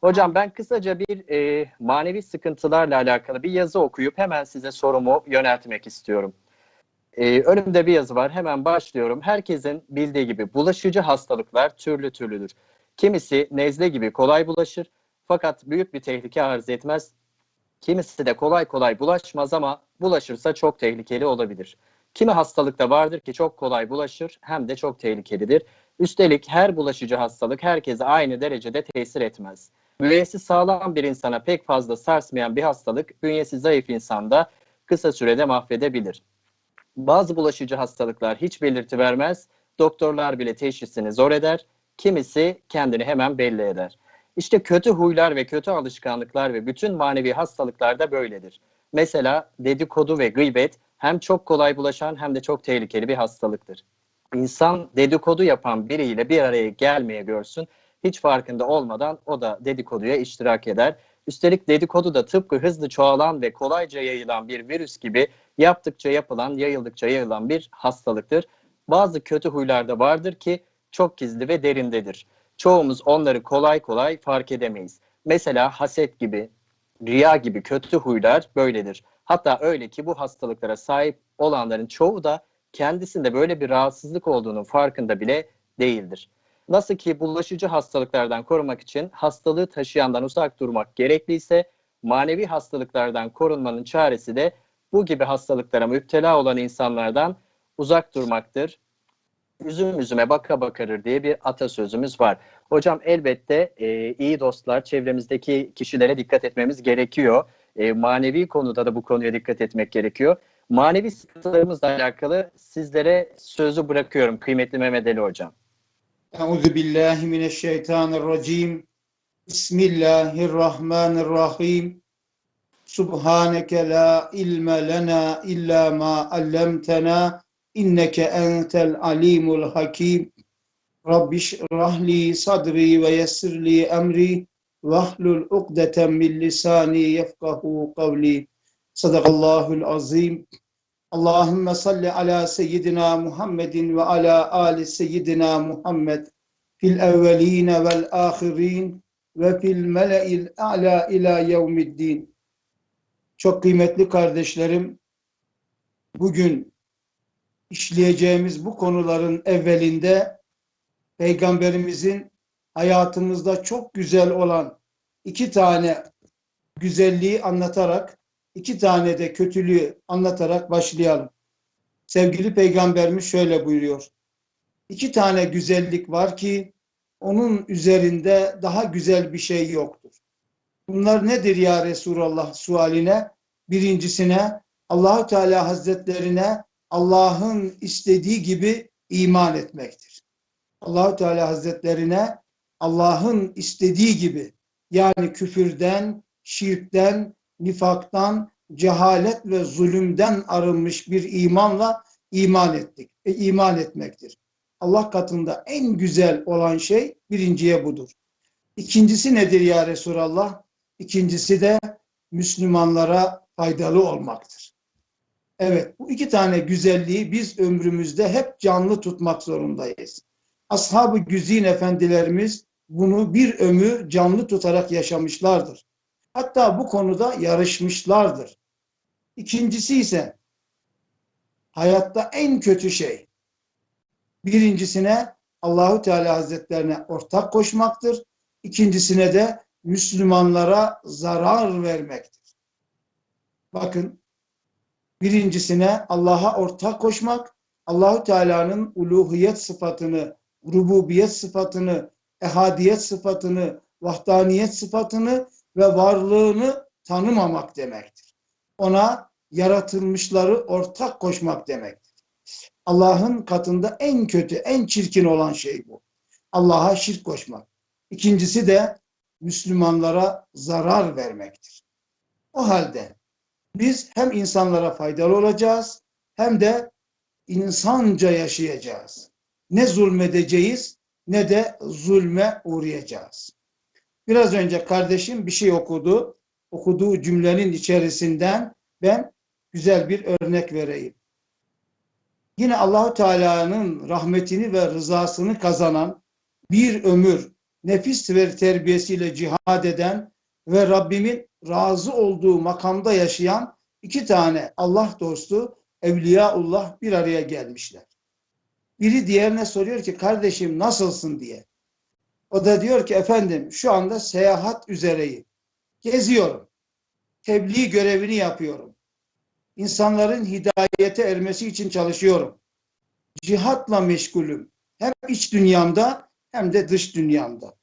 Hocam ben kısaca bir e, manevi sıkıntılarla alakalı bir yazı okuyup hemen size sorumu yöneltmek istiyorum. E, önümde bir yazı var. Hemen başlıyorum. Herkesin bildiği gibi bulaşıcı hastalıklar türlü türlüdür. Kimisi nezle gibi kolay bulaşır fakat büyük bir tehlike arz etmez. Kimisi de kolay kolay bulaşmaz ama bulaşırsa çok tehlikeli olabilir. Kimi hastalıkta vardır ki çok kolay bulaşır hem de çok tehlikelidir. Üstelik her bulaşıcı hastalık herkese aynı derecede tesir etmez. Bünyesi sağlam bir insana pek fazla sarsmayan bir hastalık bünyesi zayıf insanda kısa sürede mahvedebilir. Bazı bulaşıcı hastalıklar hiç belirti vermez, doktorlar bile teşhisini zor eder, kimisi kendini hemen belli eder. İşte kötü huylar ve kötü alışkanlıklar ve bütün manevi hastalıklar da böyledir. Mesela dedikodu ve gıybet hem çok kolay bulaşan hem de çok tehlikeli bir hastalıktır. İnsan dedikodu yapan biriyle bir araya gelmeye görsün, hiç farkında olmadan o da dedikoduya iştirak eder. Üstelik dedikodu da tıpkı hızlı çoğalan ve kolayca yayılan bir virüs gibi yaptıkça yapılan, yayıldıkça yayılan bir hastalıktır. Bazı kötü huylar da vardır ki çok gizli ve derindedir. Çoğumuz onları kolay kolay fark edemeyiz. Mesela haset gibi, riya gibi kötü huylar böyledir. Hatta öyle ki bu hastalıklara sahip olanların çoğu da kendisinde böyle bir rahatsızlık olduğunun farkında bile değildir. Nasıl ki bulaşıcı hastalıklardan korumak için hastalığı taşıyandan uzak durmak gerekliyse manevi hastalıklardan korunmanın çaresi de bu gibi hastalıklara müptela olan insanlardan uzak durmaktır. Üzüm üzüme baka bakarır diye bir atasözümüz var. Hocam elbette e, iyi dostlar çevremizdeki kişilere dikkat etmemiz gerekiyor. E, manevi konuda da bu konuya dikkat etmek gerekiyor. Manevi sıkıntılarımızla alakalı sizlere sözü bırakıyorum kıymetli Mehmet Ali Hocam. Euzu billahi mineşşeytanirracim. Bismillahirrahmanirrahim. Subhaneke la ilme lena illa ma allamtena inneke entel alimul hakim. Rabbi şrahli sadri ve yessirli emri vahlul ukdeten min lisani yefkahu kavli. Sadakallahul azim. Allahümme salli ala seyyidina Muhammedin ve ala ali seyyidina Muhammed fil evveline vel ahirin ve fil mele'il a'la ila yevmiddin. Çok kıymetli kardeşlerim, bugün işleyeceğimiz bu konuların evvelinde Peygamberimizin hayatımızda çok güzel olan iki tane güzelliği anlatarak iki tane de kötülüğü anlatarak başlayalım. Sevgili Peygamberimiz şöyle buyuruyor. İki tane güzellik var ki onun üzerinde daha güzel bir şey yoktur. Bunlar nedir ya Resulallah sualine? Birincisine Allahu Teala Hazretlerine Allah'ın istediği gibi iman etmektir. Allahu Teala Hazretlerine Allah'ın istediği gibi yani küfürden, şirkten, nifaktan, cehalet ve zulümden arınmış bir imanla iman ettik. E, iman etmektir. Allah katında en güzel olan şey birinciye budur. İkincisi nedir ya Resulallah? İkincisi de Müslümanlara faydalı olmaktır. Evet bu iki tane güzelliği biz ömrümüzde hep canlı tutmak zorundayız. Ashab-ı Güzin efendilerimiz bunu bir ömür canlı tutarak yaşamışlardır. Hatta bu konuda yarışmışlardır. İkincisi ise hayatta en kötü şey. Birincisine Allahu Teala Hazretlerine ortak koşmaktır. İkincisine de Müslümanlara zarar vermektir. Bakın birincisine Allah'a ortak koşmak, Allahu Teala'nın uluhiyet sıfatını, rububiyet sıfatını, ehadiyet sıfatını, vahdaniyet sıfatını ve varlığını tanımamak demektir. Ona yaratılmışları ortak koşmak demektir. Allah'ın katında en kötü, en çirkin olan şey bu. Allah'a şirk koşmak. İkincisi de Müslümanlara zarar vermektir. O halde biz hem insanlara faydalı olacağız hem de insanca yaşayacağız. Ne zulmedeceğiz ne de zulme uğrayacağız. Biraz önce kardeşim bir şey okudu. Okuduğu cümlenin içerisinden ben güzel bir örnek vereyim. Yine Allahu Teala'nın rahmetini ve rızasını kazanan bir ömür nefis ve terbiyesiyle cihad eden ve Rabbimin razı olduğu makamda yaşayan iki tane Allah dostu Evliyaullah bir araya gelmişler. Biri diğerine soruyor ki kardeşim nasılsın diye. O da diyor ki efendim şu anda seyahat üzereyim. Geziyorum. Tebliğ görevini yapıyorum. İnsanların hidayete ermesi için çalışıyorum. Cihatla meşgulüm. Hem iç dünyamda hem de dış dünyamda.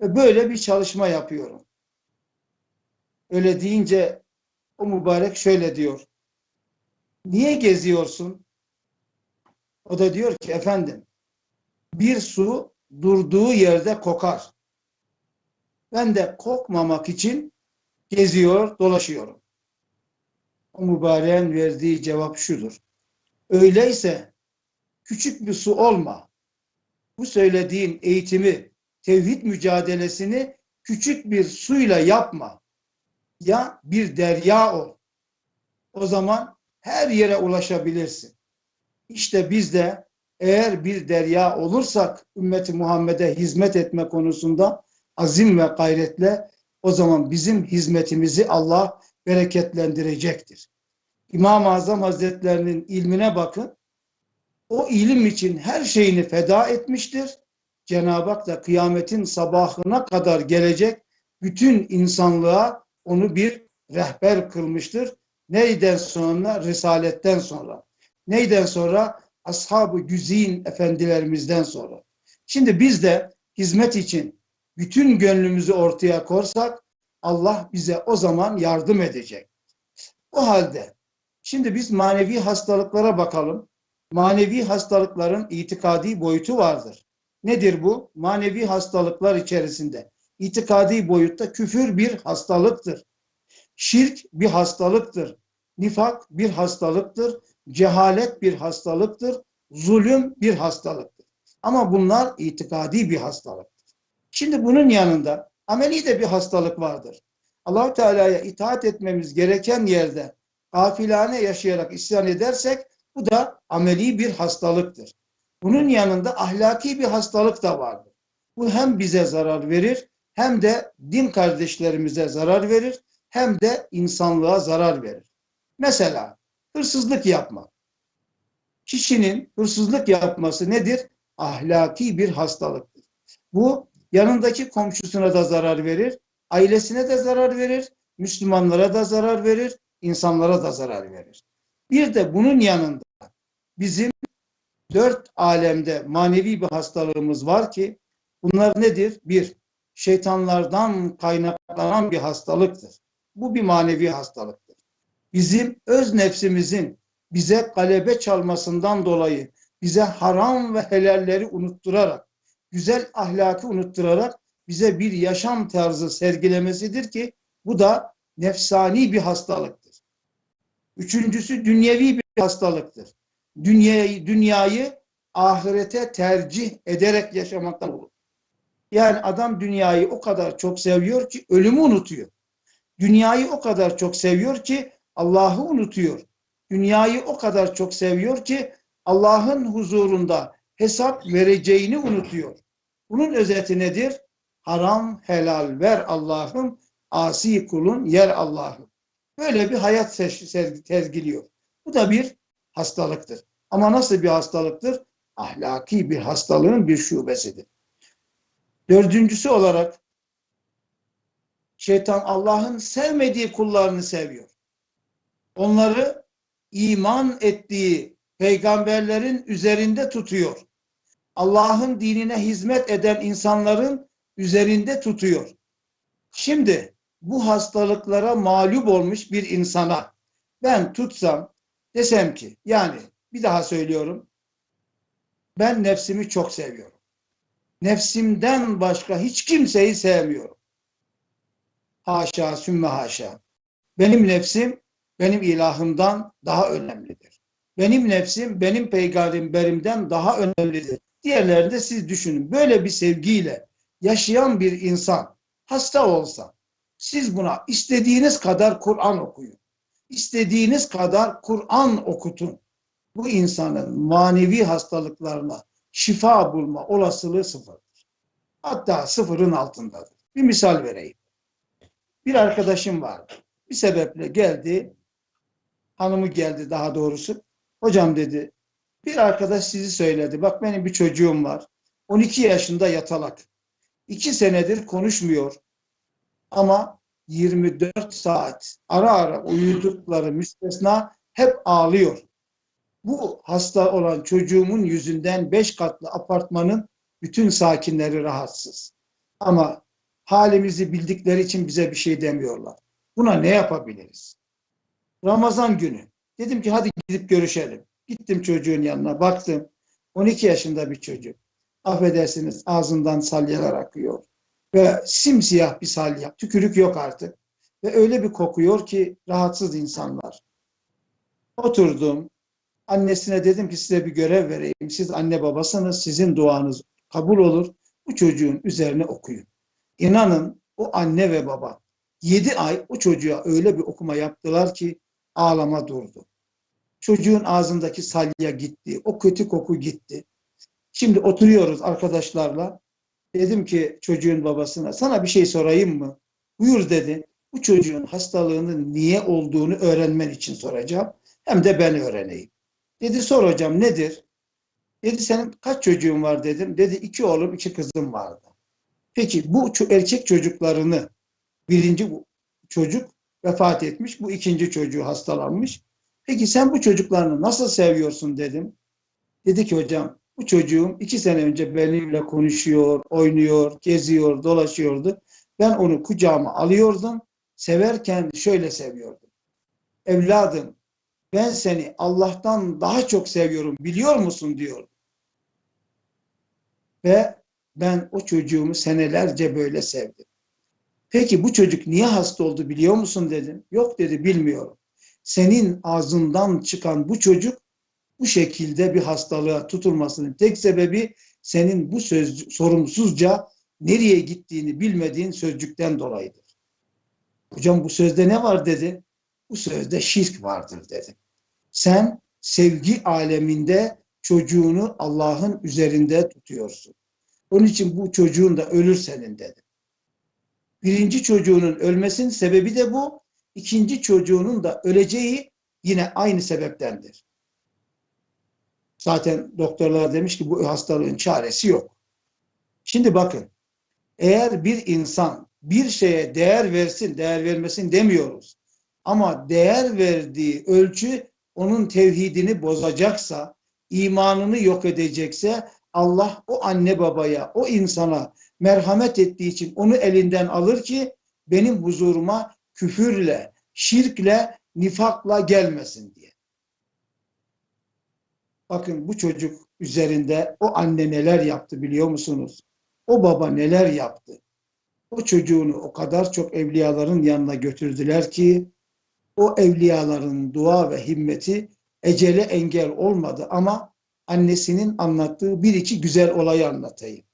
Ve böyle bir çalışma yapıyorum. Öyle deyince o mübarek şöyle diyor. Niye geziyorsun? O da diyor ki efendim bir su durduğu yerde kokar. Ben de kokmamak için geziyor, dolaşıyorum. O mübareğin verdiği cevap şudur. Öyleyse küçük bir su olma. Bu söylediğin eğitimi, tevhid mücadelesini küçük bir suyla yapma. Ya bir derya ol. O zaman her yere ulaşabilirsin. İşte biz de eğer bir derya olursak ümmeti Muhammed'e hizmet etme konusunda azim ve gayretle o zaman bizim hizmetimizi Allah bereketlendirecektir. İmam-ı Azam Hazretlerinin ilmine bakın. O ilim için her şeyini feda etmiştir. Cenab-ı Hak da kıyametin sabahına kadar gelecek bütün insanlığa onu bir rehber kılmıştır. Neyden sonra? Risaletten sonra. Neyden sonra? Ashab-ı Güzin efendilerimizden sonra. Şimdi biz de hizmet için bütün gönlümüzü ortaya korsak Allah bize o zaman yardım edecek. O halde şimdi biz manevi hastalıklara bakalım. Manevi hastalıkların itikadi boyutu vardır. Nedir bu? Manevi hastalıklar içerisinde itikadi boyutta küfür bir hastalıktır. Şirk bir hastalıktır. Nifak bir hastalıktır. Cehalet bir hastalıktır. Zulüm bir hastalıktır. Ama bunlar itikadi bir hastalıktır. Şimdi bunun yanında ameli de bir hastalık vardır. Allahu Teala'ya itaat etmemiz gereken yerde gafilane yaşayarak isyan edersek bu da ameli bir hastalıktır. Bunun yanında ahlaki bir hastalık da vardır. Bu hem bize zarar verir hem de din kardeşlerimize zarar verir hem de insanlığa zarar verir. Mesela hırsızlık yapmak. Kişinin hırsızlık yapması nedir? Ahlaki bir hastalıktır. Bu yanındaki komşusuna da zarar verir, ailesine de zarar verir, Müslümanlara da zarar verir, insanlara da zarar verir. Bir de bunun yanında bizim dört alemde manevi bir hastalığımız var ki bunlar nedir? Bir, şeytanlardan kaynaklanan bir hastalıktır. Bu bir manevi hastalıktır. Bizim öz nefsimizin bize galebe çalmasından dolayı bize haram ve helalleri unutturarak, güzel ahlakı unutturarak bize bir yaşam tarzı sergilemesidir ki bu da nefsani bir hastalıktır. Üçüncüsü dünyevi bir hastalıktır. Dünyayı, dünyayı ahirete tercih ederek yaşamaktan olur. Yani adam dünyayı o kadar çok seviyor ki ölümü unutuyor. Dünyayı o kadar çok seviyor ki Allah'ı unutuyor. Dünyayı o kadar çok seviyor ki Allah'ın huzurunda hesap vereceğini unutuyor. Bunun özeti nedir? Haram helal ver Allah'ım, asi kulun yer Allah'ım. Böyle bir hayat sergiliyor. Bu da bir hastalıktır. Ama nasıl bir hastalıktır? Ahlaki bir hastalığın bir şubesidir. Dördüncüsü olarak şeytan Allah'ın sevmediği kullarını seviyor. Onları iman ettiği peygamberlerin üzerinde tutuyor. Allah'ın dinine hizmet eden insanların üzerinde tutuyor. Şimdi bu hastalıklara mağlup olmuş bir insana ben tutsam desem ki yani bir daha söylüyorum ben nefsimi çok seviyorum. Nefsimden başka hiç kimseyi sevmiyorum. Haşa sümme haşa. Benim nefsim benim ilahımdan daha önemlidir. Benim nefsim benim peygamberimden daha önemlidir. Diğerlerini de siz düşünün. Böyle bir sevgiyle yaşayan bir insan hasta olsa siz buna istediğiniz kadar Kur'an okuyun. İstediğiniz kadar Kur'an okutun. Bu insanın manevi hastalıklarına şifa bulma olasılığı sıfırdır. Hatta sıfırın altındadır. Bir misal vereyim. Bir arkadaşım vardı. Bir sebeple geldi. Hanımı geldi daha doğrusu. Hocam dedi bir arkadaş sizi söyledi. Bak benim bir çocuğum var. 12 yaşında yatalak. 2 senedir konuşmuyor. Ama 24 saat ara ara uyudukları müstesna hep ağlıyor. Bu hasta olan çocuğumun yüzünden 5 katlı apartmanın bütün sakinleri rahatsız. Ama halimizi bildikleri için bize bir şey demiyorlar. Buna ne yapabiliriz? Ramazan günü. Dedim ki hadi gidip görüşelim. Gittim çocuğun yanına baktım. 12 yaşında bir çocuk. Affedersiniz ağzından salyalar akıyor. Ve simsiyah bir salya. Tükürük yok artık. Ve öyle bir kokuyor ki rahatsız insanlar. Oturdum. Annesine dedim ki size bir görev vereyim. Siz anne babasınız. Sizin duanız kabul olur. Bu çocuğun üzerine okuyun. İnanın o anne ve baba 7 ay o çocuğa öyle bir okuma yaptılar ki ağlama durdu. Çocuğun ağzındaki salya gitti. O kötü koku gitti. Şimdi oturuyoruz arkadaşlarla. Dedim ki çocuğun babasına sana bir şey sorayım mı? Buyur dedi. Bu çocuğun hastalığının niye olduğunu öğrenmen için soracağım. Hem de ben öğreneyim. Dedi sor hocam nedir? Dedi senin kaç çocuğun var dedim. Dedi iki oğlum iki kızım vardı. Peki bu erkek çocuklarını birinci çocuk vefat etmiş. Bu ikinci çocuğu hastalanmış. Peki sen bu çocuklarını nasıl seviyorsun dedim. Dedi ki hocam bu çocuğum iki sene önce benimle konuşuyor, oynuyor, geziyor, dolaşıyordu. Ben onu kucağıma alıyordum. Severken şöyle seviyordum. Evladım ben seni Allah'tan daha çok seviyorum biliyor musun diyor. Ve ben o çocuğumu senelerce böyle sevdim. Peki bu çocuk niye hasta oldu biliyor musun dedim. Yok dedi bilmiyorum. Senin ağzından çıkan bu çocuk bu şekilde bir hastalığa tutulmasının tek sebebi senin bu söz sorumsuzca nereye gittiğini bilmediğin sözcükten dolayıdır. Hocam bu sözde ne var dedi. Bu sözde şirk vardır dedi. Sen sevgi aleminde çocuğunu Allah'ın üzerinde tutuyorsun. Onun için bu çocuğun da ölür senin dedi. Birinci çocuğunun ölmesinin sebebi de bu. İkinci çocuğunun da öleceği yine aynı sebeptendir. Zaten doktorlar demiş ki bu hastalığın çaresi yok. Şimdi bakın eğer bir insan bir şeye değer versin, değer vermesin demiyoruz. Ama değer verdiği ölçü onun tevhidini bozacaksa, imanını yok edecekse Allah o anne babaya, o insana merhamet ettiği için onu elinden alır ki benim huzuruma küfürle, şirkle, nifakla gelmesin diye. Bakın bu çocuk üzerinde o anne neler yaptı biliyor musunuz? O baba neler yaptı? O çocuğunu o kadar çok evliyaların yanına götürdüler ki o evliyaların dua ve himmeti ecele engel olmadı ama annesinin anlattığı bir iki güzel olayı anlatayım.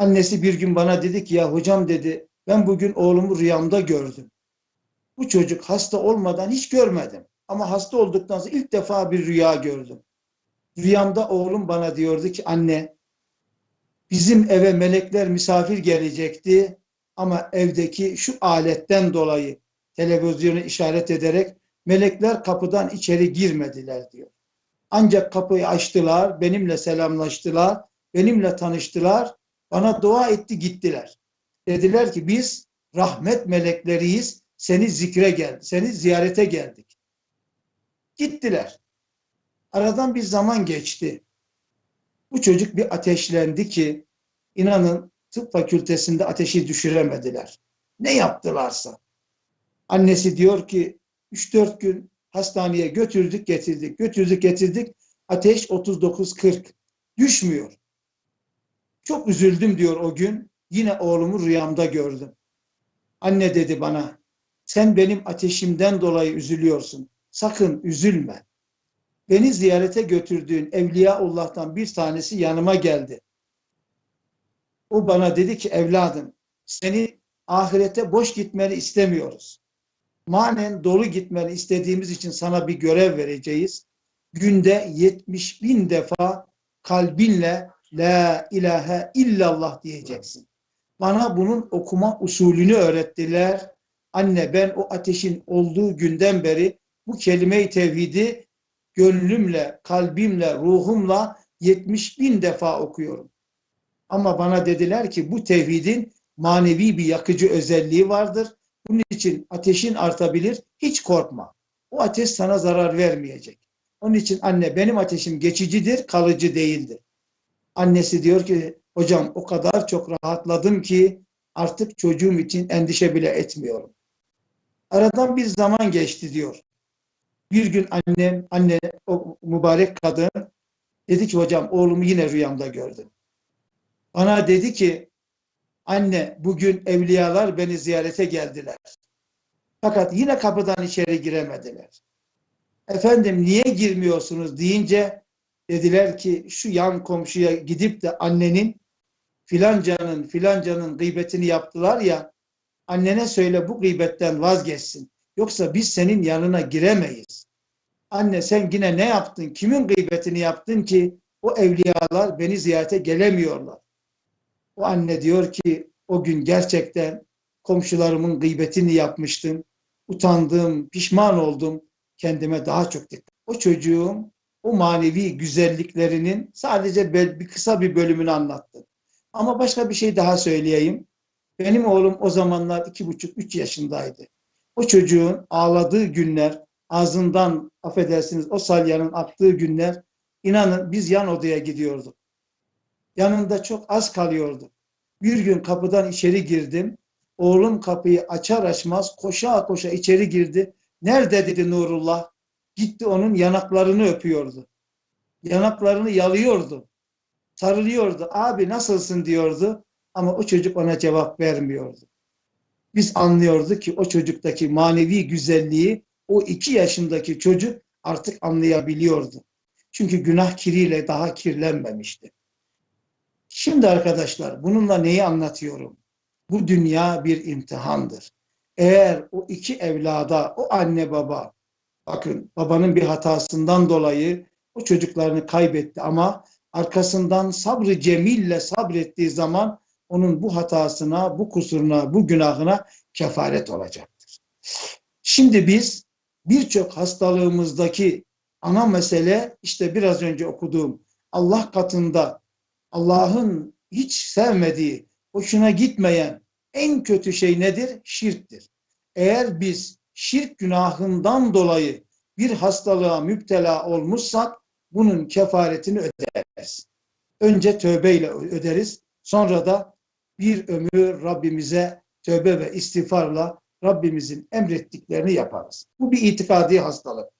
Annesi bir gün bana dedi ki ya hocam dedi ben bugün oğlumu rüyamda gördüm. Bu çocuk hasta olmadan hiç görmedim. Ama hasta olduktan sonra ilk defa bir rüya gördüm. Rüyamda oğlum bana diyordu ki anne bizim eve melekler misafir gelecekti ama evdeki şu aletten dolayı televizyonu işaret ederek melekler kapıdan içeri girmediler diyor. Ancak kapıyı açtılar, benimle selamlaştılar, benimle tanıştılar, bana dua etti gittiler. Dediler ki biz rahmet melekleriyiz, seni zikre geldik, seni ziyarete geldik. Gittiler. Aradan bir zaman geçti. Bu çocuk bir ateşlendi ki inanın tıp fakültesinde ateşi düşüremediler. Ne yaptılarsa. Annesi diyor ki 3-4 gün hastaneye götürdük getirdik, götürdük getirdik. Ateş 39-40 düşmüyor. Çok üzüldüm diyor o gün. Yine oğlumu rüyamda gördüm. Anne dedi bana, sen benim ateşimden dolayı üzülüyorsun. Sakın üzülme. Beni ziyarete götürdüğün Evliyaullah'tan bir tanesi yanıma geldi. O bana dedi ki evladım seni ahirete boş gitmeni istemiyoruz. Manen dolu gitmeni istediğimiz için sana bir görev vereceğiz. Günde 70 bin defa kalbinle La ilahe illallah diyeceksin. Bana bunun okuma usulünü öğrettiler. Anne ben o ateşin olduğu günden beri bu kelime-i tevhidi gönlümle, kalbimle, ruhumla 70 bin defa okuyorum. Ama bana dediler ki bu tevhidin manevi bir yakıcı özelliği vardır. Bunun için ateşin artabilir. Hiç korkma. O ateş sana zarar vermeyecek. Onun için anne benim ateşim geçicidir, kalıcı değildir. Annesi diyor ki hocam o kadar çok rahatladım ki artık çocuğum için endişe bile etmiyorum. Aradan bir zaman geçti diyor. Bir gün annem, anne o mübarek kadın dedi ki hocam oğlumu yine rüyamda gördüm. Bana dedi ki anne bugün evliyalar beni ziyarete geldiler. Fakat yine kapıdan içeri giremediler. Efendim niye girmiyorsunuz deyince dediler ki şu yan komşuya gidip de annenin filancanın filancanın gıybetini yaptılar ya annene söyle bu gıybetten vazgeçsin. Yoksa biz senin yanına giremeyiz. Anne sen yine ne yaptın? Kimin gıybetini yaptın ki o evliyalar beni ziyarete gelemiyorlar? O anne diyor ki o gün gerçekten komşularımın gıybetini yapmıştım. Utandım, pişman oldum. Kendime daha çok dikkat. O çocuğum o manevi güzelliklerinin sadece bir kısa bir bölümünü anlattı. Ama başka bir şey daha söyleyeyim. Benim oğlum o zamanlar iki buçuk, üç yaşındaydı. O çocuğun ağladığı günler, ağzından affedersiniz o salyanın aktığı günler, inanın biz yan odaya gidiyorduk. Yanında çok az kalıyordu. Bir gün kapıdan içeri girdim. Oğlum kapıyı açar açmaz koşa koşa içeri girdi. Nerede dedi Nurullah? Gitti onun yanaklarını öpüyordu. Yanaklarını yalıyordu. Sarılıyordu. Abi nasılsın diyordu. Ama o çocuk ona cevap vermiyordu. Biz anlıyorduk ki o çocuktaki manevi güzelliği o iki yaşındaki çocuk artık anlayabiliyordu. Çünkü günah kiriyle daha kirlenmemişti. Şimdi arkadaşlar bununla neyi anlatıyorum? Bu dünya bir imtihandır. Eğer o iki evlada, o anne baba, bakın babanın bir hatasından dolayı o çocuklarını kaybetti ama arkasından sabrı cemille sabrettiği zaman onun bu hatasına, bu kusuruna, bu günahına kefaret olacaktır. Şimdi biz birçok hastalığımızdaki ana mesele işte biraz önce okuduğum Allah katında Allah'ın hiç sevmediği, hoşuna gitmeyen en kötü şey nedir? Şirktir. Eğer biz şirk günahından dolayı bir hastalığa müptela olmuşsak bunun kefaretini öderiz. Önce tövbeyle öderiz. Sonra da bir ömür Rabbimize tövbe ve istiğfarla Rabbimizin emrettiklerini yaparız. Bu bir itikadi hastalık.